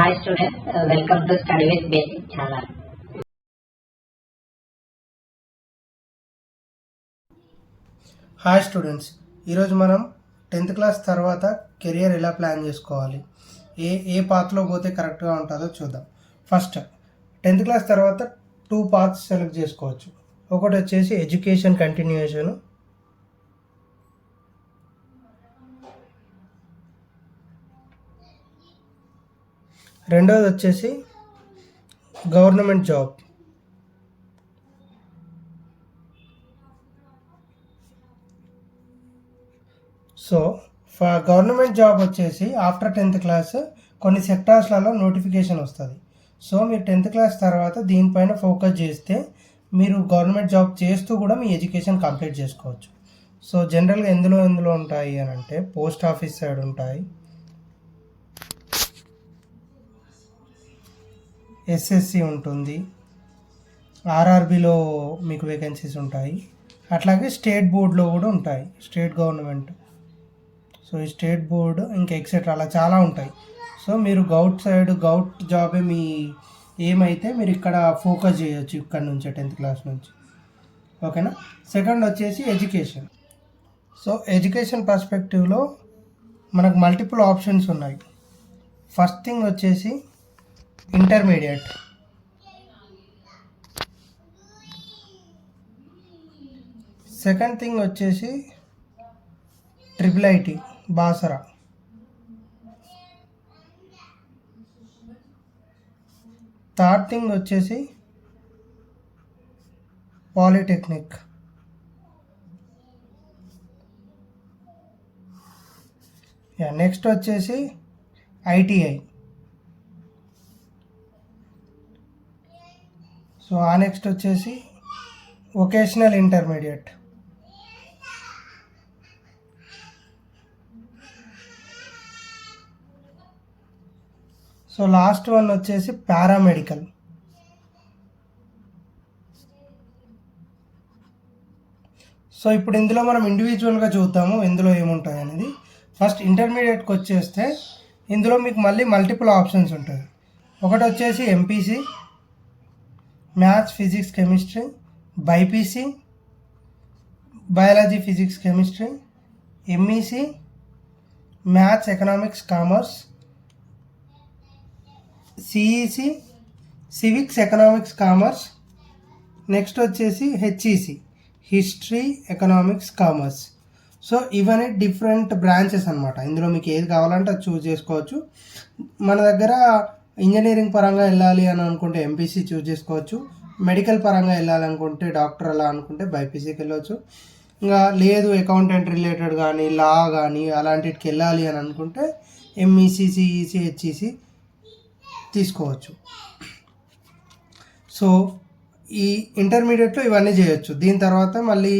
Hi students, welcome to study with basic channel hi students ఈరోజు మనం tenth class తర్వాత career ఎలా plan చేసుకోవాలి? ఏ ఏ పాత్లో పోతే కరెక్ట్గా ఉంటుందో చూద్దాం. ఫస్ట్ టెన్త్ క్లాస్ తర్వాత టూ పాత్స్ సెలెక్ట్ చేసుకోవచ్చు. ఒకటి వచ్చేసి ఎడ్యుకేషన్ కంటిన్యూషన్ రెండోది వచ్చేసి government job. So for government job వచ్చేసి ఆఫ్టర్ టెన్త్ క్లాస్ కొన్ని సెక్టార్స్లలో నోటిఫికేషన్ వస్తుంది. సో మీరు టెన్త్ క్లాస్ తర్వాత దీనిపైన ఫోకస్ చేస్తే మీరు గవర్నమెంట్ జాబ్ చేస్తూ కూడా మీ ఎడ్యుకేషన్ కంప్లీట్ చేసుకోవచ్చు. సో జనరల్గా ఎందులో ఎందులో ఉంటాయి అని అంటే పోస్ట్ ఆఫీస్ సైడ్ ఉంటాయి. ఎస్ఎస్సి ఉంటుంది. ఆర్ఆర్బిలో మీకు వేకెన్సీస్ ఉంటాయి. అట్లాగే స్టేట్ బోర్డులో కూడా ఉంటాయి. State government. సో ఈ స్టేట్ బోర్డు ఇంకా ఎక్సెట్రా అలా చాలా ఉంటాయి. సో మీరు గౌట్ సైడ్ గౌట్ జాబే మీ ఏమైతే మీరు ఇక్కడ ఫోకస్ చేయొచ్చు ఇక్కడ నుంచి టెన్త్ క్లాస్ నుంచి. ఓకేనా? సెకండ్ వచ్చేసి ఎడ్యుకేషన్. సో ఎడ్యుకేషన్ పర్స్పెక్టివ్లో మనకు మల్టిపుల్ ఆప్షన్స్ ఉన్నాయి. ఫస్ట్ థింగ్ వచ్చేసి ఇంటర్మీడియట్. సెకండ్ థింగ్ వచ్చేసి triple IT Basara. Third thing వచ్చేసి పాలిటెక్నిక్. యా నెక్స్ట్ వచ్చేసి ఐటీఐ సో ఆ నెక్స్ట్ వచ్చేసి vocational intermediate so last one వచ్చేసి పారామెడికల్ సో ఇప్పుడు ఇందులో మనం ఇండివిజువల్గా చూద్దాము ఇందులో ఏముంటాయి అనేది. ఫస్ట్ ఇంటర్మీడియట్కి వచ్చేస్తే ఇందులో మీకు మళ్ళీ మల్టిపుల్ ఆప్షన్స్ ఉంటాయి. ఒకటి వచ్చేసి MPC maths physics chemistry BiPC biology physics chemistry MEC maths economics commerce CEC civics economics commerce next వచ్చేసి HEC history economics commerce. So ఇవన్నీ డిఫరెంట్ బ్రాంచెస్ అనమాట ఇందులో మీకు ఏది కావాలంటే అది చూస్ చేసుకోవచ్చు. మన దగ్గర ఇంజనీరింగ్ పరంగా వెళ్ళాలి అని అనుకుంటే ఎంపీసీ చూస్ చేసుకోవచ్చు. మెడికల్ పరంగా వెళ్ళాలనుకుంటే డాక్టర్ అలా అనుకుంటే బైపీసీకి వెళ్ళవచ్చు ఇంకా లేదు అకౌంటెంట్ రిలేటెడ్ కానీ లా కానీ అలాంటికి వెళ్ళాలి అని అనుకుంటే ఎంఈసీ సిఈసి హెచ్ఈసి తీసుకోవచ్చు. సో ఈ ఇంటర్మీడియట్లో ఇవన్నీ చేయొచ్చు. దీని తర్వాత మళ్ళీ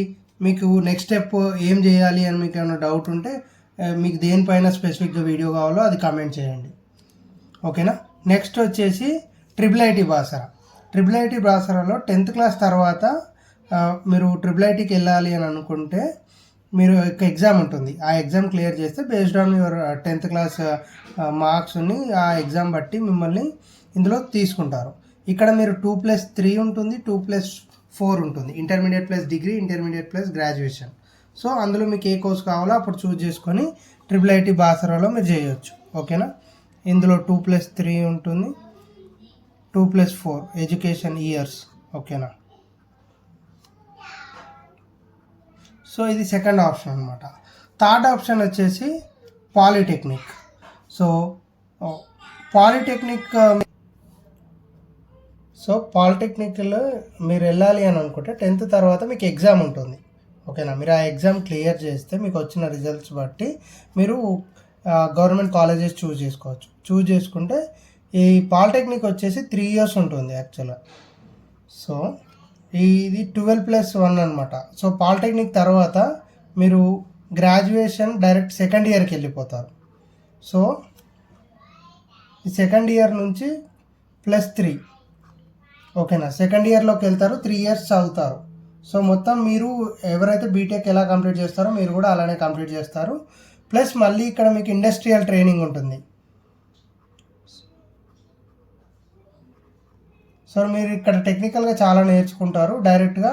మీకు నెక్స్ట్ స్టెప్ ఏం చేయాలి అని మీకు ఏమైనా డౌట్ ఉంటే మీకు దేనిపైన స్పెసిఫిక్గా వీడియో కావాలో అది కామెంట్ చేయండి. ఓకేనా నెక్స్ట్ వచ్చేసి triple IT Basara triple IT బాసరాలో tenth class తర్వాత మీరు ట్రిపుల్ ఐటీకి వెళ్ళాలి అని అనుకుంటే మీరు ఒక ఎగ్జామ్ ఉంటుంది. ఆ ఎగ్జామ్ క్లియర్ చేస్తే based on your tenth class మార్క్స్ని ఆ ఎగ్జామ్ బట్టి మిమ్మల్ని ఇందులో తీసుకుంటారు. ఇక్కడ మీరు టూ ప్లస్ త్రీ ఉంటుంది టూ ప్లస్ ఫోర్ ఉంటుంది. Intermediate plus degree intermediate plus graduation so అందులో మీకు ఏ కోర్స్ కావాలో అప్పుడు చూస్ చేసుకొని ట్రిపుల్ ఐటీ బాసరాలో మీరు చేయొచ్చు. ఓకేనా ఇందులో టూ ప్లస్ త్రీ ఉంటుంది. Two plus four education years ఓకేనా సో ఇది సెకండ్ ఆప్షన్ అనమాట థర్డ్ ఆప్షన్ వచ్చేసి పాలిటెక్నిక్ సో పాలిటెక్నిక్ సో పాలిటెక్నిక్లో మీరు వెళ్ళాలి అని అనుకుంటే టెన్త్ తర్వాత మీకు ఎగ్జామ్ ఉంటుంది. ఓకేనా మీరు ఆ ఎగ్జామ్ క్లియర్ చేస్తే మీకు వచ్చిన రిజల్ట్స్ బట్టి మీరు గవర్నమెంట్ కాలేజెస్ చూజ్ చేసుకోవచ్చు. చూజ్ చేసుకుంటే ఈ పాలిటెక్నిక్ వచ్చేసి త్రీ ఇయర్స్ ఉంటుంది యాక్చువల్గా సో ఇది ట్వెల్వ్ ప్లస్ వన్ అనమాట సో పాలిటెక్నిక్ తర్వాత మీరు గ్రాడ్యుయేషన్ డైరెక్ట్ సెకండ్ ఇయర్కి వెళ్ళిపోతారు. సో ఈ సెకండ్ ఇయర్ నుంచి ప్లస్ త్రీ ఓకేనా? సెకండ్ ఇయర్లోకి వెళ్తారు త్రీ ఇయర్స్ చదువుతారు. సో మొత్తం మీరు ఎవరైతే బీటెక్ ఎలా కంప్లీట్ చేస్తారో మీరు కూడా అలానే కంప్లీట్ చేస్తారు. ప్లస్ మళ్ళీ ఇక్కడ మీకు ఇండస్ట్రియల్ ట్రైనింగ్ ఉంటుంది. సో మీరు ఇక్కడ టెక్నికల్గా చాలా నేర్చుకుంటారు. డైరెక్ట్గా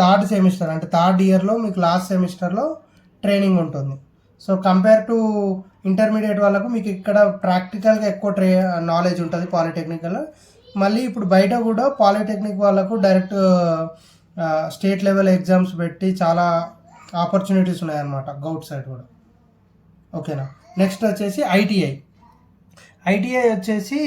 థర్డ్ సెమిస్టర్ అంటే థర్డ్ ఇయర్లో మీకు లాస్ట్ సెమిస్టర్లో ట్రైనింగ్ ఉంటుంది. సో కంపేర్ టు ఇంటర్మీడియట్ వాళ్ళకు మీకు ఇక్కడ ప్రాక్టికల్గా ఎక్కువ ట్రే నాలెడ్జ్ ఉంటుంది పాలిటెక్నికల్ మళ్ళీ ఇప్పుడు బయట కూడా పాలిటెక్నిక్ వాళ్ళకు డైరెక్ట్ స్టేట్ లెవెల్ ఎగ్జామ్స్ పెట్టి చాలా ఆపర్చునిటీస్ ఉన్నాయన్నమాట గౌట్ సైడ్ కూడా. ఓకేనా? నెక్స్ట్ వచ్చేసి ఐటీఐ. ఐటీఐ వచ్చేసి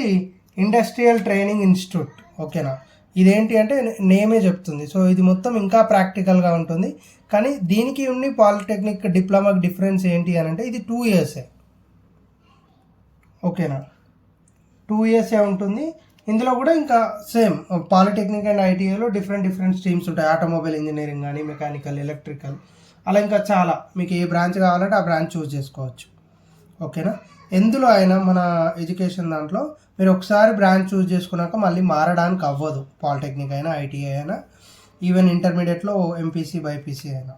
ఇండస్ట్రియల్ ట్రైనింగ్ ఇన్స్టిట్యూట్. ఓకేనా? ఇదేంటి అంటే నేమే చెప్తుంది. సో ఇది మొత్తం ఇంకా ప్రాక్టికల్గా ఉంటుంది. కానీ దీనికి ఉండి పాలిటెక్నిక్ డిప్లొమాకి డిఫరెన్స్ ఏంటి అని అంటే ఇది టూ ఇయర్సే. ఓకేనా? టూ ఇయర్సే ఉంటుంది. ఇందులో కూడా ఇంకా సేమ్. పాలిటెక్నిక్ అండ్ ఐటీఐలో డిఫరెంట్ డిఫరెంట్ స్ట్రీమ్స్ ఉంటాయి. ఆటోమొబైల్ ఇంజనీరింగ్ కానీ మెకానికల్ ఎలక్ట్రికల్. అలా ఇంకా చాలా. మీకు ఏ బ్రాంచ్ కావాలంటే ఆ బ్రాంచ్ చూస్ చేసుకోవచ్చు. ఓకేనా? ఎందులో అయినా మన ఎడ్యుకేషన్ దాంట్లో మీరు ఒకసారి బ్రాంచ్ చూస్ చేసుకున్నాక మళ్ళీ మారడానికి అవ్వదు. పాలిటెక్నిక్ అయినా ఐటీఐ అయినా ఈవెన్ ఇంటర్మీడియట్లో ఎంపీసీ బైపీసీ అయినా.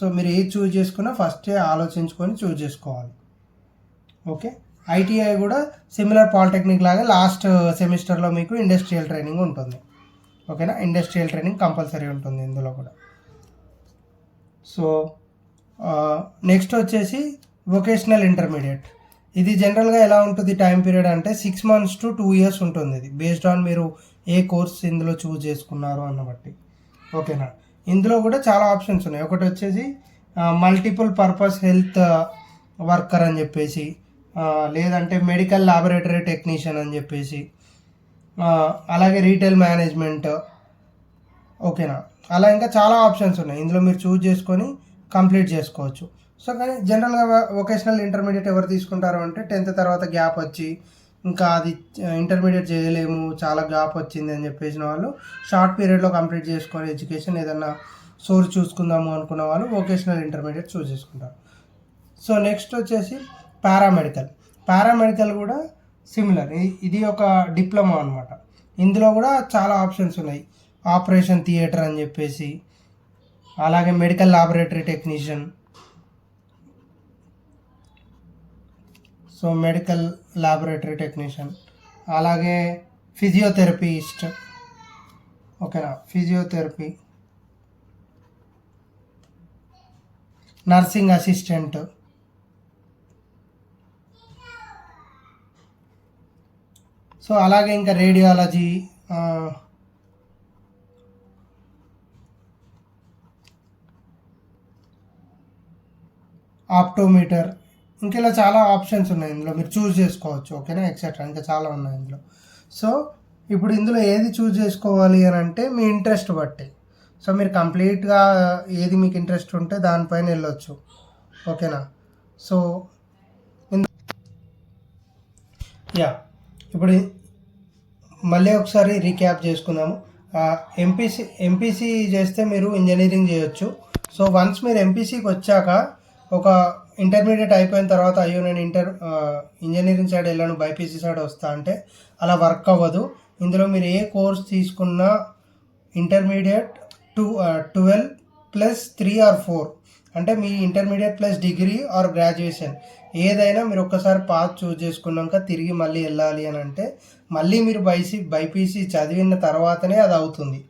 సో మీరు ఏది చూస్ చేసుకున్నా ఫస్టే ఆలోచించుకొని చూస్ చేసుకోవాలి. ఓకే? ఐటీఐ కూడా సిమిలర్ పాలిటెక్నిక్ లాగా లాస్ట్ సెమిస్టర్లో మీకు ఇండస్ట్రియల్ ట్రైనింగ్ ఉంటుంది. ఓకేనా? ఇండస్ట్రియల్ ట్రైనింగ్ కంపల్సరీ ఉంటుంది ఇందులో కూడా. సో నెక్స్ట్ వచ్చేసి వొకేషనల్ ఇంటర్మీడియట్ ఇది జనరల్గా ఎలా ఉంటుంది టైం పీరియడ్ అంటే six months to two years ఉంటుంది ఇది బేస్డ్ ఆన్ మీరు ఏ కోర్స్ ఇందులో చూస్ చేసుకున్నారు అన్న బట్టి. ఓకేనా? ఇందులో కూడా చాలా ఆప్షన్స్ ఉన్నాయి. ఒకటి వచ్చేసి మల్టిపుల్ పర్పస్ హెల్త్ వర్కర్ అని చెప్పేసి లేదంటే మెడికల్ లాబొరేటరీ టెక్నీషియన్ అని చెప్పేసి అలాగే రీటైల్ మేనేజ్మెంట్ ఓకేనా? అలా ఇంకా చాలా ఆప్షన్స్ ఉన్నాయి. ఇందులో మీరు చూజ్ చేసుకొని కంప్లీట్ చేసుకోవచ్చు. సో కానీ జనరల్గా వొకేషనల్ ఇంటర్మీడియట్ ఎవరు తీసుకుంటారు అంటే టెన్త్ తర్వాత గ్యాప్ వచ్చి ఇంకా అది ఇంటర్మీడియట్ చేయలేము చాలా గ్యాప్ వచ్చింది అని చెప్పేసిన వాళ్ళు షార్ట్ పీరియడ్లో కంప్లీట్ చేసుకొని ఎడ్యుకేషన్ ఏదన్నా సోర్స్ చూసుకుందాము అనుకున్న వాళ్ళు వొకేషనల్ ఇంటర్మీడియట్ చూస్ చేసుకుంటారు. సో నెక్స్ట్ వచ్చేసి పారామెడికల్ పారామెడికల్ కూడా సిమిలర్ ఇది ఒక డిప్లొమా అనమాట ఇందులో కూడా చాలా ఆప్షన్స్ ఉన్నాయి. ఆపరేషన్ థియేటర్ అని చెప్పేసి అలాగే medical laboratory technician. So medical laboratory technician. అలాగే ఫిజియోథెరపిస్ట్. ఓకేనా? ఫిజియోథెరపీ. Nursing assistant. సో అలాగే ఇంకా రేడియాలజీ ఆప్టోమీటర్ ఇంకా ఇలా చాలా ఆప్షన్స్ ఉన్నాయి ఇందులో. మీరు చూస్ చేసుకోవచ్చు ఓకేనా? ఎక్సెట్రా ఇంకా చాలా ఉన్నాయి ఇందులో. సో ఇప్పుడు ఇందులో ఏది చూస్ చేసుకోవాలి అని అంటే మీ ఇంట్రెస్ట్ బట్టి. సో మీరు కంప్లీట్గా ఏది మీకు ఇంట్రెస్ట్ ఉంటే దానిపైన వెళ్ళొచ్చు. ఓకేనా? So yeah. ఇప్పుడు మళ్ళీ ఒకసారి రీక్యాప్ చేసుకుందాము. ఎంపీసీ ఎంపీసీ చేస్తే మీరు ఇంజనీరింగ్ చేయొచ్చు. సో వన్స్ మీరు ఎంపీసీకి వచ్చాక ఒక ఇంటర్మీడియట్ అయిపోయిన తర్వాత అయ్యో నేను ఇంటర్ ఇంజనీరింగ్ సైడ్ వెళ్ళాను బైపీసీ సైడ్ వస్తా అంటే అలా వర్క్ అవ్వదు. ఇందులో మీరు ఏ కోర్స్ తీసుకున్నా intermediate two twelve plus three or four అంటే మీ intermediate plus degree or graduation ఏదైనా మీరు ఒక్కసారి పాత్ చూస్ చేసుకున్నాక తిరిగి మళ్ళీ వెళ్ళాలి అని అంటే మళ్ళీ మీరు బైసీ బైపీసీ చదివిన తర్వాతనే అది అవుతుంది.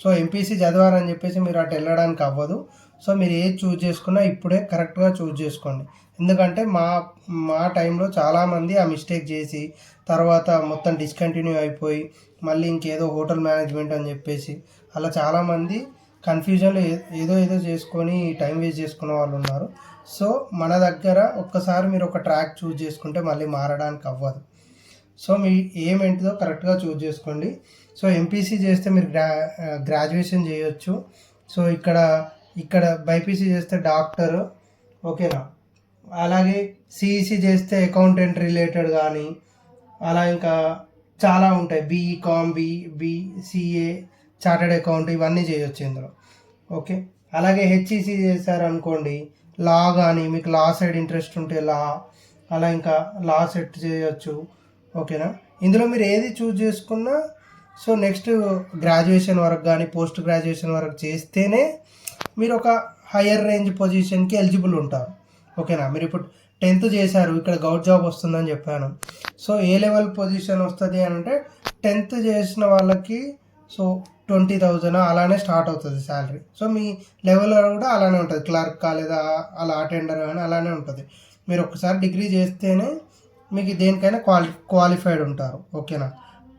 సో ఎంపీసీ చదివారని చెప్పేసి మీరు అటు వెళ్ళడానికి అవ్వదు. సో మీరు ఏది చూజ్ చేసుకున్నా ఇప్పుడే కరెక్ట్గా చూజ్ చేసుకోండి. ఎందుకంటే మా మా టైంలో చాలామంది ఆ మిస్టేక్ చేసి తర్వాత మొత్తం డిస్కంటిన్యూ అయిపోయి మళ్ళీ ఇంకేదో హోటల్ మేనేజ్మెంట్ అని చెప్పేసి అలా చాలామంది కన్ఫ్యూజన్లో ఏ- ఏదో ఏదో చేసుకొని టైం వేస్ట్ చేసుకున్న వాళ్ళు ఉన్నారు. సో మన దగ్గర ఒక్కసారి మీరు ఒక ట్రాక్ చూజ్ చేసుకుంటే మళ్ళీ మారడానికి అవ్వదు. సో మీ ఏమేంటిదో కరెక్ట్గా చూజ్ చేసుకోండి. సో ఎంపీసీ చేస్తే మీరు గ్రా గ్రాడ్యుయేషన్ చేయొచ్చు. సో ఇక్కడ ఇక్కడ బైపీసీ చేస్తే డాక్టర్ ఓకేనా? అలాగే సిఈసి చేస్తే అకౌంటెంట్ రిలేటెడ్ కానీ అలా ఇంకా చాలా ఉంటాయి. BCom B BCA chartered account ఇవన్నీ చేయొచ్చు ఇందులో. ఓకే? అలాగే హెచ్ఈసి చేశారనుకోండి లా కానీ మీకు లా సైడ్ ఇంట్రెస్ట్ ఉంటే లా అలా ఇంకా లా సెట్ చేయొచ్చు. ఓకేనా? ఇందులో మీరు ఏది చూజ్ చేసుకున్నా సో నెక్స్ట్ గ్రాడ్యుయేషన్ వరకు కానీ పోస్ట్ గ్రాడ్యుయేషన్ వరకు చేస్తేనే మీరు ఒక హయ్యర్ రేంజ్ పొజిషన్కి ఎలిజిబుల్ ఉంటారు. ఓకేనా మీరు ఇప్పుడు టెన్త్ చేశారు ఇక్కడ గౌట్ జాబ్ వస్తుందని చెప్పాను. సో ఏ లెవెల్ పొజిషన్ వస్తుంది అని అంటే టెన్త్ చేసిన వాళ్ళకి సో ట్వంటీ థౌజండ్ అలానే స్టార్ట్ అవుతుంది శాలరీ సో మీ లెవెల్ కూడా అలానే ఉంటుంది. క్లర్క్ లేదా అలా అటెండర్ కానీ అలానే ఉంటుంది. మీరు ఒకసారి డిగ్రీ చేస్తేనే మీకు దేనికైనా క్వాలి క్వాలిఫైడ్ ఉంటారు. ఓకేనా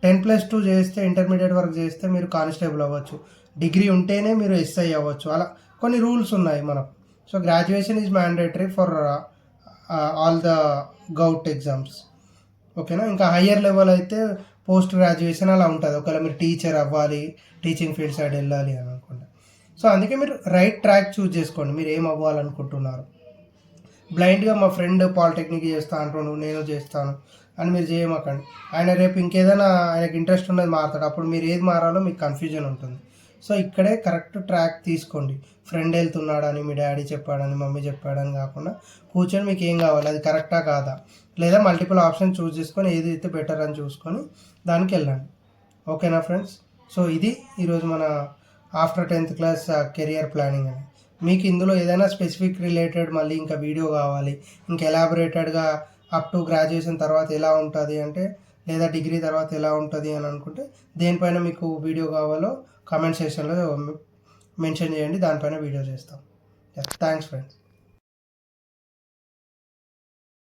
టెన్ ప్లస్ టూ చేస్తే ఇంటర్మీడియట్ వరకు చేస్తే మీరు కానిస్టేబుల్ అవ్వచ్చు. డిగ్రీ ఉంటేనే మీరు ఎస్ఐ అవ్వచ్చు. అలా కొన్ని రూల్స్ ఉన్నాయి మనకు. So graduation is mandatory for all the govt exams ఓకేనా ఇంకా హయ్యర్ లెవెల్ అయితే పోస్ట్ గ్రాడ్యుయేషన్ అలా ఉంటుంది. ఒకవేళ మీరు టీచర్ అవ్వాలి టీచింగ్ ఫీల్డ్ సైడ్ వెళ్ళాలి అని అనుకుంటే. సో అందుకే మీరు రైట్ ట్రాక్ చూస్ చేసుకోండి. మీరు ఏం అవ్వాలనుకుంటున్నారు? బ్లైండ్గా మా ఫ్రెండ్ పాలిటెక్నిక్ చేస్తా అంటుండు నేను చేస్తాను అని మీరు చేయమాకండి. ఆయన రేపు ఇంకేదైనా ఆయనకి ఇంట్రెస్ట్ ఉన్నది మారుతాడు. అప్పుడు మీరు ఏది మారాలో మీకు కన్ఫ్యూజన్ ఉంటుంది. సో ఇక్కడే కరెక్ట్ ట్రాక్ తీసుకోండి. ఫ్రెండ్ వెళ్తున్నాడని మీ డాడీ చెప్పాడని మమ్మీ చెప్పాడని కాకుండా కూర్చొని మీకు ఏం కావాలి? అది కరెక్టా కాదా? లేదా మల్టిపుల్ ఆప్షన్ చూస్ చేసుకొని ఏది అయితే బెటర్ అని చూసుకొని దానికి వెళ్ళండి. ఓకేనా ఫ్రెండ్స్? సో ఇది ఈరోజు మన after tenth class career planning అని. మీకు ఇందులో ఏదైనా స్పెసిఫిక్ రిలేటెడ్ మళ్ళీ ఇంకా వీడియో కావాలి ఇంకా ఎలాబొరేటెడ్గా అప్ టు గ్రాడ్యుయేషన్ తర్వాత ఎలా ఉంటుంది అంటే లేదా డిగ్రీ తర్వాత ఎలా ఉంటుంది అని అనుకుంటే దేనిపైన మీకు వీడియో కావాలో కామెంట్ సెక్షన్లో మెన్షన్ చేయండి దానిపైన వీడియో చేస్తాం. Thanks friends